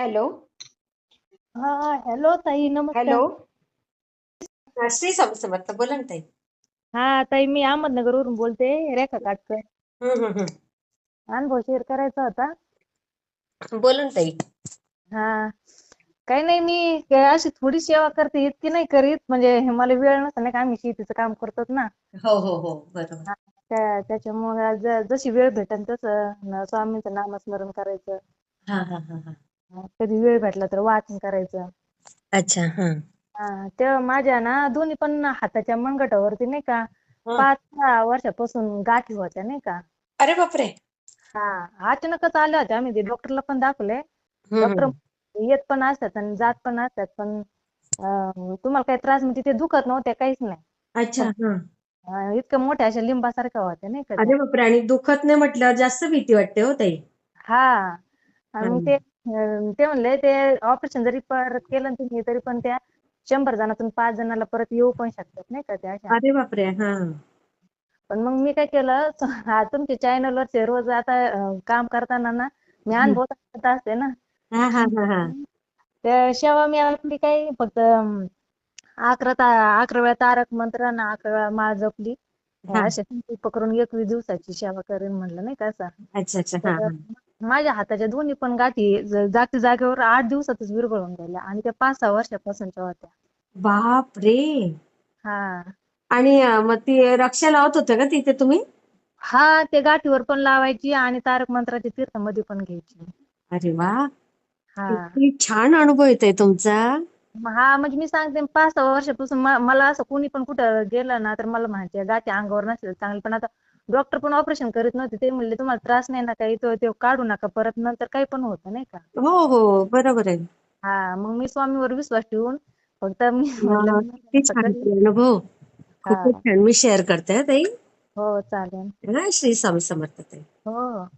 Hello. हा hello ताई नमस्कार. हॅलो. हा, श्री स्वामी समर्थ बोला ना ताई. हा ताई मी अहमदनगरवरून बोलते रेखा काटकर. हम्म, हम्म, अनुभव शेअर करायचा होता. बोला ना ताई. हा काही नाही मी काय अशी थोडी सेवा करते इतकी नाही करीत. म्हणजे मला वेळ नसता नाही का आम्ही शेतीचं काम करतो ना. हो हो हो बरोबर. त्या त्याच्यामुळे ज- जशी वेळ भेटेल तसं न- स्वामींचं नामस्मरण करायचं. हा हा हा हा हा, कधी वेळ भेटला तर वाचन करायचं. अच्छा हा. हा तेव्हा माझ्या ना दोन्ही पण हाताच्या मनगटावरती नाही का. पाच सहा वर्षापासून गाठी होत्या नाही का. अरे बापरे! हा अचानकच आल्या होत्या आम्ही ते डॉक्टरला पण दाखवले. डॉक्टर हम्म. येत पण असतात आणि जात पण असतात पण अं, तुम्हाला काही त्रास म्हणजे ते दुखत नव्हते काहीच नाही. अच्छा हा. अं, इतक्या मोठ्या अशा लिंबासारख्या होत्या नाही का त्या. अरे बापरे! आणि दुखत नाही म्हटल्यावर जास्त भीती वाटते हो ताई. हा. आणि मग. ते अं, ते म्हणले ते ऑपरेशन जरी परत केलं ना तुम्ही तरी पण त्या शंभर जणातून पाच जणाला परत येऊ पण शकतात नाही का त्या अशा. अरे बापरे हा. पण मग मी काय केलं हा तुमच्या चॅनलवर रोज आता अं, काम करताना ना मी अनुभव सांगत असते ना. हा हा हा हा. त्या शेवा मी आपली काय फक्त अं, अकरा ता अकरा वेळा तारक मंत्र आणि अकरा वेळा माळ जपली. हा. अशा करून एकवीस दिवसाची सेवा करेन म्हणलं नाही का असं. अच्छा अच्छा. हा तर हा. माझ्या हाताच्या दोन्ही पण गाठी ज- जागच्या जागेवर आठ दिवसातच विरघळून गेल्या आणि त्या पाच सहा वर्षापासूनच्या होत्या. बाप रे हा. आणि मग ती रक्षा लावत होत्या का तिथे तुम्ही? हा ते गाठीवर पण लावायची आणि तारक मंत्राच्या तीर्थामध्ये पण घ्यायची. अरे वा! हा. किती छान अनुभव येतोय तुमचा. हा म्हणजे मी सांगते पाच सहा वर्षापासून म- मला असं कोणी पण कुठं गेलं ना तर मला म्हणायचे गाठी अंगावर नसले चांगले. पण आता डॉक्टर पण ऑपरेशन करीत नव्हते. ते म्हणले तुम्हाला त्रास नाही ना काही तो ते काढू नका परत नंतर काही पण होतं नाही का? हो हो बरोबर आहे. हा मग मी स्वामीवर विश्वास ठेवून फक्त मी म्हणलं किती छान कधी अनुभव. हा. खूपच छान. मी शेअर करते हा ताई. हो चालेल. हा श्री स्वामी समर्थ ताई. हो.